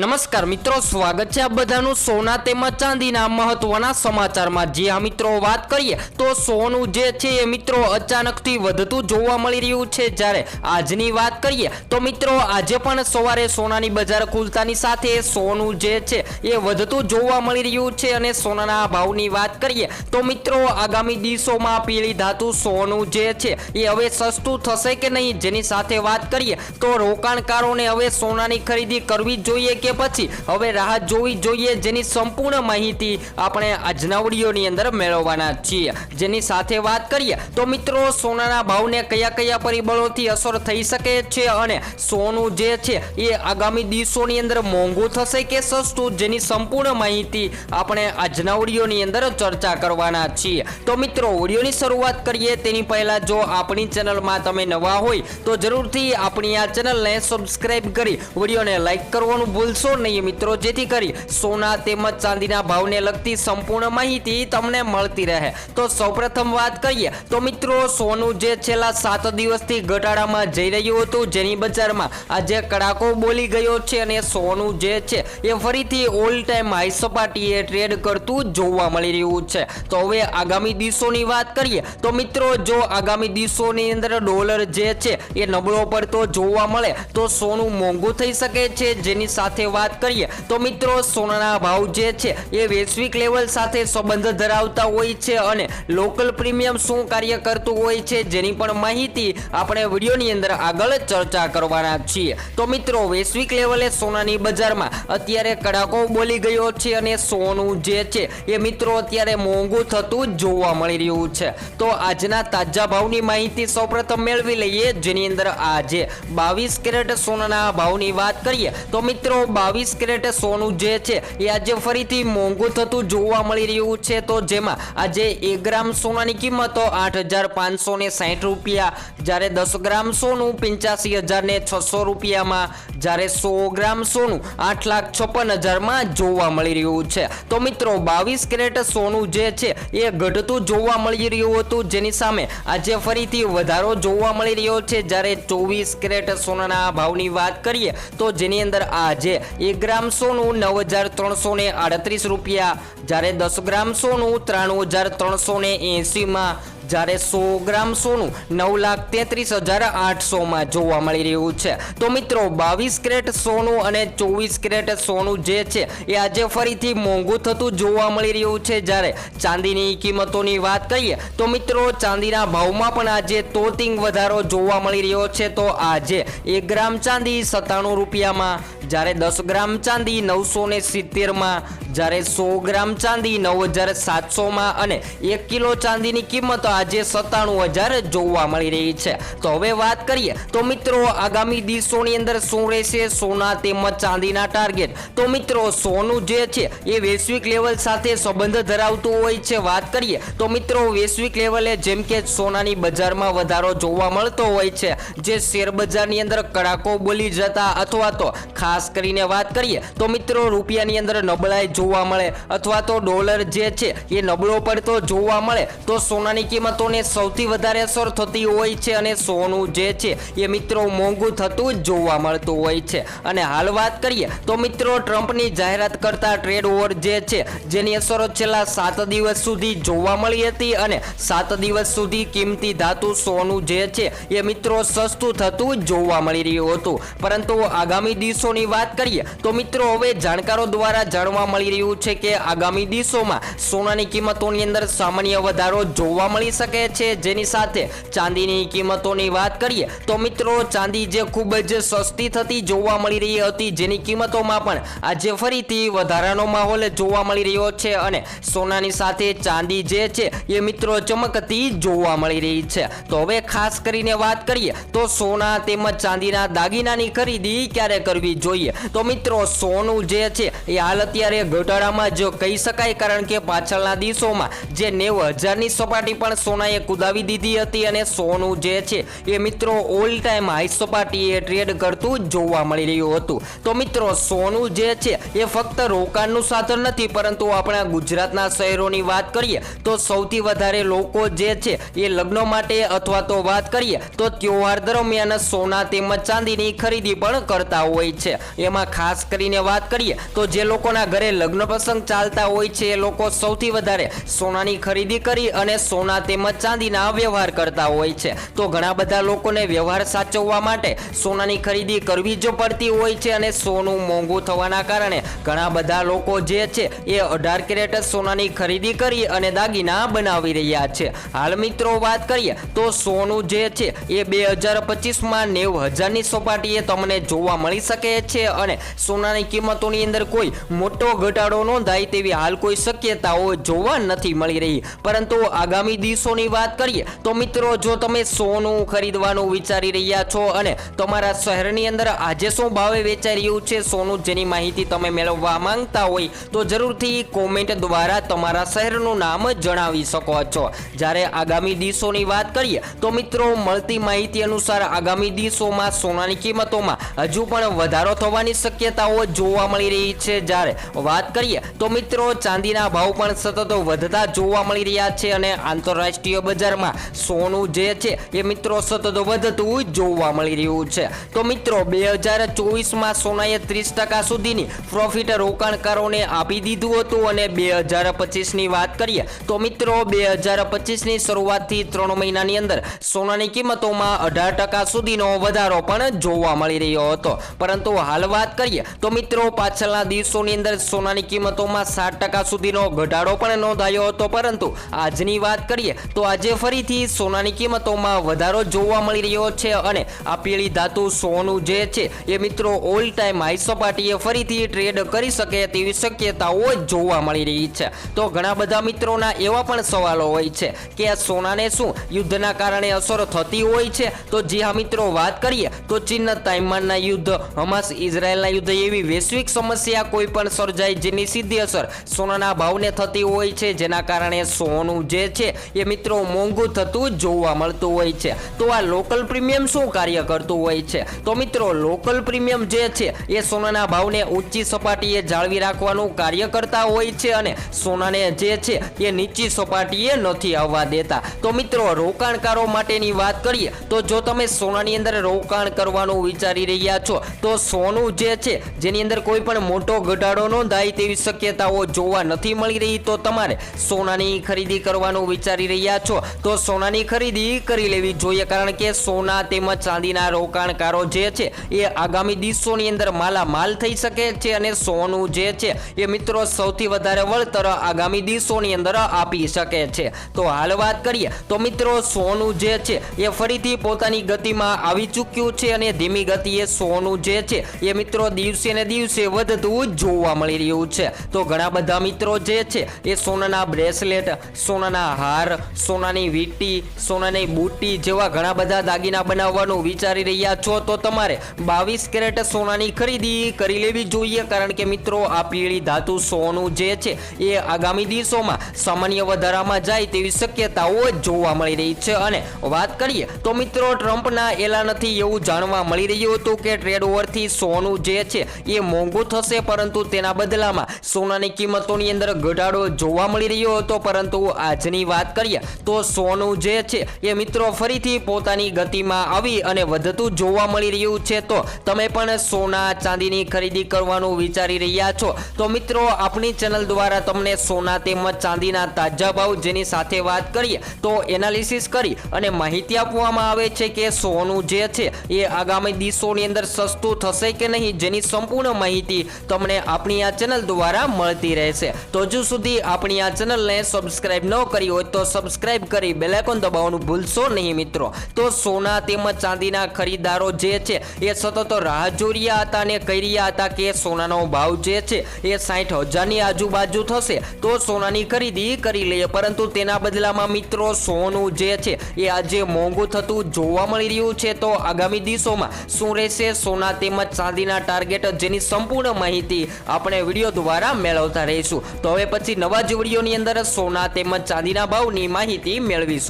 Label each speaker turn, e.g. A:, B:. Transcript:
A: નમસ્કાર મિત્રો, સ્વાગત છે આ બધાનું સોના તેમજ ચાંદીના મહત્વના સમાચારમાં. જે આ મિત્રો, વાત કરીએ તો સોનું જે છે એ મિત્રો અચાનકથી વધતું જોવા મળી રહ્યું છે. જ્યારે આજની વાત કરીએ તો મિત્રો, આજે પણ સવારે સોનાની બજાર ખુલતાની સાથે સોનું જે છે એ વધતું જોવા મળી રહ્યું છે અને સોનાના ભાવની વાત કરીએ તો મિત્રો, આગામી દિવસોમાં પીળી ધાતુ સોનું જે છે એ હવે સસ્તું થશે કે નહીં, જેની સાથે વાત કરીએ તો રોકાણકારોને હવે સોનાની ખરીદી કરવી જોઈએ કે પછી હવે રાહ જોવી જોઈએ જેની સંપૂર્ણ માહિતી આપણે અજનાવડીઓની અંદર મેળવવાના છીએ. જેની સાથે વાત કરીએ તો મિત્રો, સોનાના ભાવને કયા કયા પરિબળોથી અસર થઈ શકે છે અને સોનું જે છે એ આગામી દિવસોની અંદર મોંઘું થશે કે સસ્તું જેની સંપૂર્ણ માહિતી આપણે વિડીયોની અંદર ચર્ચા કરવાના છીએ. તો મિત્રો ઓડિયોની શરૂઆત કરીએ. તેની પહેલા જો આપણી ચેનલમાં તમે નવા હોય તો જરૂરથી આપણી આ ચેનલને સબસ્ક્રાઇબ કરી ઓડિયોને લાઈક કરવાનું ભૂલશો નહીં મિત્રો. જેથી કરી સોના તેમજ ચાંદીના ભાવને લગતી સંપૂર્ણ માહિતી તમને મળતી રહે. તો સૌપ્રથમ વાત કરીએ તો મિત્રો સોનું જે છેલ્લા સાત દિવસથી ઘટાડામાં જઈ રહ્યું હતું, જેની બજારમાં આજે કડાકો બોલી ગયો છે અને સોનું જે છે એ ફરીથી ઓલ ટાઈમ હાઈ સપાટીએ ટ્રેડ કરતું જોવા મળી રહ્યું છે. તો હવે આગામી દિવસોની વાત કરીએ, તો મિત્રો જો આગામી દિવસોની અંદર ડોલર જે છે એ નબળો પડતો જોવા મળે, તો સોનું મોંઘું થઈ શકે છે. જેની સાથે વાત કરીએ, તો મિત્રો સોનાના ભાવ જે છે એ વૈશ્વિક લેવલ સાથે સંબંધ ધરાવતા હોય છે અને લોકલ પ્રીમિયમ શું કાર્ય કરતું હોય છે જેની પણ માહિતી આપણે વિડીયોની અંદર આગળ ચર્ચા કરવાના છીએ. તો મિત્રો, વૈશ્વિક લેવલે સોનાની બજારમાં અત્યારે કડાકો બોલી ગયો છે અને સોનું જે છે એ મિત્રો અત્યારે મોંઘું થતું જોવા મળી રહ્યું છે. તો આજના તાજા ભાવની માહિતી સૌપ્રથમ મેળવી લઈએ, જેની અંદર આજે બાવીસ કેરેટ સોનાના ભાવની વાત કરીએ, તો મિત્રો બાવીસ કેરેટ સોનું જે છે એ આજે ફરીથી મોંઘું થતું જોવા મળી રહ્યું છે. તો જેમાં આજે એક ગ્રામ સોનાની કિંમતો આઠ હજાર પાંચસો ને સાઠ રૂપિયા, જ્યારે દસ ગ્રામ સોનું પંચ્યાસી હજાર ને છસો રૂપિયામાં, જ્યારે સો ગ્રામ સોનું આઠ લાખ છપ્પન હજારમાં જોવા મળી રહ્યું છે. તો મિત્રો, બાવીસ કેરેટ સોનું જે છે એ ઘટતું જોવા મળી રહ્યું હતું. જેની સામે આજે ફરીથી વધારો જોવા મળી રહ્યો છે. જ્યારે ચોવીસ કેરેટ સોનાના ભાવની વાત કરીએ, તો જેની અંદર આજે એક ગ્રામ સોનું નવ હજાર ત્રણસો ને આડત્રીસ રૂપિયા. જ્યારે દસ ગ્રામ સોનું ત્રાણું હજાર ત્રણસો ને એંસીમાં જ્યારે સો ગ્રામ સોનું નવ લાખ તેત્રીસ હજાર આઠસોમાં જોવા મળી રહ્યું છે. તો મિત્રો, બાવીસ કેરેટ સોનું અને ચોવીસ કેરેટ સોનું જે છે, એ આજે ફરીથી મોંઘું થતું જોવા મળી રહ્યું છે. જ્યારે ચાંદીની કિંમતોની વાત કરીએ, તો મિત્રો, ચાંદીના ભાવમાં પણ આજે તોતિંગ વધારો જોવા મળી રહ્યો છે. તો આજે એક ગ્રામ ચાંદી સત્તાણું રૂપિયામાં, જ્યારે દસ ગ્રામ ચાંદી નવસો ને સિત્તેરમાં જ્યારે સો ગ્રામ ચાંદી નવ હજાર સાતસોમાં અને એક કિલો ચાંદીની કિંમત આજે સત્તાણું હજાર જોવા મળી રહી છે. તો હવે વાત કરીએ, તો મિત્રો આગામી દિવસોની અંદર શું રહેશે? સોના તેમજ ચાંદીના ટાર્ગેટ તો મિત્રો, સોનું જે છે એ વૈશ્વિક લેવલ સાથે સંબંધ ધરાવતું હોય છે. વાત કરીએ, તો મિત્રો વૈશ્વિક લેવલે જેમ કે સોનાની બજારમાં વધારો જોવા મળતો હોય છે. જે શેર બજારની અંદર કડાકો બોલી જતા અથવા તો ખાસ કરીને વાત કરીએ, તો મિત્રો રૂપિયાની અંદર નબળાઈ જોવા મળે અથવા તો ડોલર જે છે એ નબળો પડતો જોવા મળે, તો સોનાની કિંમતોને સૌથી વધારે અસર થતી હોય છે અને સોનું જે છે એ મિત્રો મોંઘું થતું જ જોવા મળતું હોય છે. અને હાલ વાત કરીએ, તો મિત્રો ટ્રમ્પની જાહેરાત કરતા ટ્રેડ ઓવર જે છે, જેની અસરો છેલ્લા સાત દિવસ સુધી જોવા મળી હતી અને સાત દિવસ સુધી કિંમતી ધાતુ સોનું જે છે એ મિત્રો સસ્તું થતું જોવા મળી રહ્યું હતું. પરંતુ આગામી દિવસોની વાત કરીએ, તો મિત્રો હવે જાણકારો દ્વારા જાણવા મળી રહ્યું છે કે આગામી દિવસોમાં સોનાની કિંમતોની અંદર સામાન્ય વધારો જોવા મળી શકે છે. જેની સાથે ચાંદીની કિંમતોની વાત કરીએ તો મિત્રો, ચાંદી જે ખૂબ જ સસ્તી થતી જોવા મળી રહી હતી, જેની કિંમતોમાં પણ આજે ફરીથી વધારાનો માહોલ જોવા મળી રહ્યો છે અને સોનાની સાથે ચાંદી જે છે એ મિત્રો ચમકતી જોવા મળી રહી છે. તો હવે ખાસ કરીને વાત કરીએ તો સોના તેમજ ચાંદીના દાગીનાની ખરીદી ક્યારે કરવી જોઈએ? તો મિત્રો, સોનું જે છે એ હાલ અત્યારે ઘટાડામાં જો કહી શકાય, કારણ કે પાછળના દિવસોમાં જે નેવ હજારની સપાટી પણ સોનાએ કુદાવી દીધી હતી અને સોનું જે છે એ મિત્રો ઓલ ટાઈમ હાઈ સપાટીએ ટ્રેડ કરતું જોવા મળી રહ્યું હતું. તો મિત્રો, સોનું જે છે એ ફક્ત રોકાણનું સાધન નથી, પરંતુ આપણા ગુજરાતના શહેરોની વાત કરીએ તો સૌથી વધારે લોકો જે છે એ લગ્નો માટે અથવા તો વાત કરીએ તો તહેવાર દરમિયાન સોના તેમજ ચાંદીની ખરીદી પણ કરતા હોય છે. એમાં ખાસ કરીને વાત કરીએ તો જે લોકોના ઘરે લગ્ન પ્રસંગ ચાલતા હોય છે, એ લોકો સૌથી વધારે સોનાની ખરીદી કરી અને સોના તેમજ ચાંદીના વ્યવહાર કરતા હોય છે. તો ઘણા બધા લોકોને વ્યવહાર સાચવવા માટે સોનાની ખરીદી કરવી જો પડતી હોય છે અને સોનું મોંઘું થવાના કારણે ઘણા બધા લોકો જે છે, એ અઢાર કેરેટ સોનાની ખરીદી કરી અને દાગીના બનાવી રહ્યા છે. હાલ મિત્રો વાત કરીએ તો સોનું જે છે, એ બે હજાર પચીસમાં નેવું હજારની સપાટીએ તમને જોવા મળી શકે છે અને સોનાની કિંમતોની અંદર કોઈ મોટો ઘટાડો નોંધાય તેવી હાલ કોઈ શક્યતાઓ જોવા નથી મળી રહી. પરંતુ આગામી દિવસોની વાત કરીએ તો મિત્રો, જો તમે સોનું ખરીદવાનું વિચારી રહ્યા છો અને તમારા શહેરની અંદર આજે શું ભાવે વેચાઈ રહ્યું છે સોનું જેની માહિતી તમે મેળવવા માંગતા હોય, તો જરૂરથી કોમેન્ટ દ્વારા તમારા શહેરનું નામ જણાવી શકો છો. જ્યારે આગામી દિવસોની વાત કરીએ તો મિત્રો, મળતી માહિતી અનુસાર આગામી દિવસોમાં સોનાની કિંમતોમાં હજુ પણ વધારો થવાની શક્યતાઓ જોવા મળી રહી છે. જ્યારે વાત કરીએ. તો મિત્રો, ચાંદીના ભાવ પણ સતત વધતા જોવા મળી રહ્યા છે અને આંતરરાષ્ટ્રીય બજારમાં સોનું જે છે એ મિત્રો સતત વધતું જોવા મળી રહ્યું છે. તો મિત્રો, બે હજાર ચોવીસમાં સોનાએ ત્રીસ ટકા સુધીની પ્રોફિટ રોકાણકારોને આપી દીધું હતું અને બે હજાર પચીસની વાત કરીએ, તો મિત્રો, બે હજાર પચીસની શરૂઆતથી ત્રણ મહિનાની અંદર સોનાની કિંમતોમાં અઢાર ટકા સુધીનો વધારો પણ જોવા મળી રહ્યો હતો. પરંતુ હાલ વાત કરીએ, તો મિત્રો, પાછળના દિવસોની અંદર સોનાની કિંમતોમાં સાત ટકા સુધીનો ઘટાડો પણ નોંધાયો હતો. પરંતુ આજની વાત કરીએ તો આજે ફરીથી સોનાની કિંમતોમાં વધારો જોવા મળી રહ્યો છે અને આ પીળી ધાતુ સોનું જે છે એ મિત્રો ઓલ ટાઈમ હાઈ સપાટીએ ફરીથી ટ્રેડ કરી શકે તેવી શક્યતાઓ જોવા મળી રહી છે. તો ઘણા બધા મિત્રોના એવા પણ સવાલો હોય છે કે આ સોનાને શું યુદ્ધના કારણે અસર થતી હોય છે? તો જી હા મિત્રો વાત કરીએ તો ચીન તાઇમાનના યુદ્ધ, હમાસ ઇઝરાયલના યુદ્ધ એવી વૈશ્વિક સમસ્યા કોઈ પણ સર્જાય જેની સીધી અસર સોનાના ભાવને થતી હોય છે, જેના કારણે સોનું જે છે એ મિત્રો મોંઘું થતું જોવા મળતું હોય છે. તો આ લોકલ પ્રીમિયમ શું કાર્ય કરતું હોય છે? તો મિત્રો, લોકલ પ્રીમિયમ જે છે એ સોનાના ભાવને ઊંચી સપાટીએ જાળવી રાખવાનું કાર્ય કરતા હોય છે અને સોનાને જે છે એ નીચી સપાટીએ નથી આવવા દેતા. તો મિત્રો, રોકાણકારો માટેની વાત કરીએ, તો જો તમે સોનાની અંદર રોકાણ કરવાનું વિચારી રહ્યા છો, તો સોનું જે છે, જેની અંદર કોઈ પણ મોટો ઘટાડો નોંધાય તેવી શક્યતાઓ જોવા નથી મળી રહી, તો તમારે સોનાની ખરીદી કરવાનું વિચારી રહ્યા છો. તો સોનાની ખરીદી કરી લેવી જોઈએ, કારણ કે સોના તેમજ ચાંદીના રોકાણકારો જે છે, એ આગામી દિવસોની અંદર માલામાલ થઈ શકે છે અને સોનું જે છે, એ મિત્રો સૌથી વધારે વળતર આગામી દિવસોની અંદર આપી શકે છે. તો હાલ વાત કરીએ, તો મિત્રો સોનું જે છે, એ ફરીથી પોતાની ગતિમાં આવી ચૂક્યું છે અને ધીમી ગતિએ સોનું જે છે, એ મિત્રો દિવસે ને દિવસે વધતું જોવા મળી રહ્યું છે. તો ઘણા બધા મિત્રો જે છે, એ સોનાના બ્રેસલેટ, સોનાના હાર, સોનાની વીંટી, સોનાની બુટ્ટી જેવા ઘણા બધા દાગીના બનાવવાનું વિચારી રહ્યા છો. તો તમારે બાવીસ કેરેટ સોનાની ખરીદી કરી લેવી જોઈએ. કારણ કે મિત્રો, આ પીળી ધાતુ સોનું જે છે, એ આગામી દિવસોમાં સામાન્ય વધારામાં જાય તેવી શક્યતાઓ જોવા મળી રહી છે. અને વાત કરીએ, તો મિત્રો, ટ્રમ્પના એલાનથી એવું જાણવા મળી રહ્યું હતું કે ટ્રેડ ઓવરથી સોનું જે છે, એ મોંઘું થશે. પરંતુ તેના બદલામાં સોનાની કિંમતોની અંદર ઘટાડો જોવા મળી રહ્યો હતો, પરંતુ આજની વાત કરીએ તો સોનું જે છે એ મિત્રો ફરીથી પોતાની ગતિમાં આવી અને વધતું જોવા મળી રહ્યું છે. તો તમે પણ સોના ચાંદીની ખરીદી કરવાનું વિચારી રહ્યા છો. તો મિત્રો, આપણી ચેનલ દ્વારા તમને સોના તેમજ ચાંદીના તાજા ભાવ જેની સાથે વાત કરીએ તો એનાલિસિસ કરી અને માહિતી આપવામાં આવે છે કે સોનું જે છે એ આગામી દિવસોની અંદર સસ્તું થશે કે નહીં, જેની સંપૂર્ણ માહિતી તમને આપણી આ ચેનલ દ્વારા મળતી રહેશે. તો હજુ સુધી આપણી આ ચેનલને સબસ્ક્રાઇબ ન કરી હોય તો સબસ્ક્રાઇબ કરી બેલાઇકોન દબાવવાનું ભૂલશો નહીં મિત્રો. તો સોના તેમજ ચાંદીના ખરીદારો જે છે, એ સતત રાહ જોઈ હતા અને કહી રહ્યા હતા કે સોનાનો ભાવ જે છે, એ સાઠ હજારની આજુબાજુ થશે. તો સોનાની ખરીદી કરી લઈએ. પરંતુ તેના બદલામાં મિત્રો સોનું જે છે, એ આજે મોંઘું થતું જોવા મળી રહ્યું છે. તો આગામી દિવસોમાં શું રહેશે? સોના તેમજ ચાંદીના ટાર્ગેટ જેની સંપૂર્ણ માહિતી આપણે દ્વારા મેળવતા રહીશું. તો હવે પછી નવા જ વિડીયોની અંદર સોના તેમજ ચાંદીના ભાવની માહિતી મેળવીશું.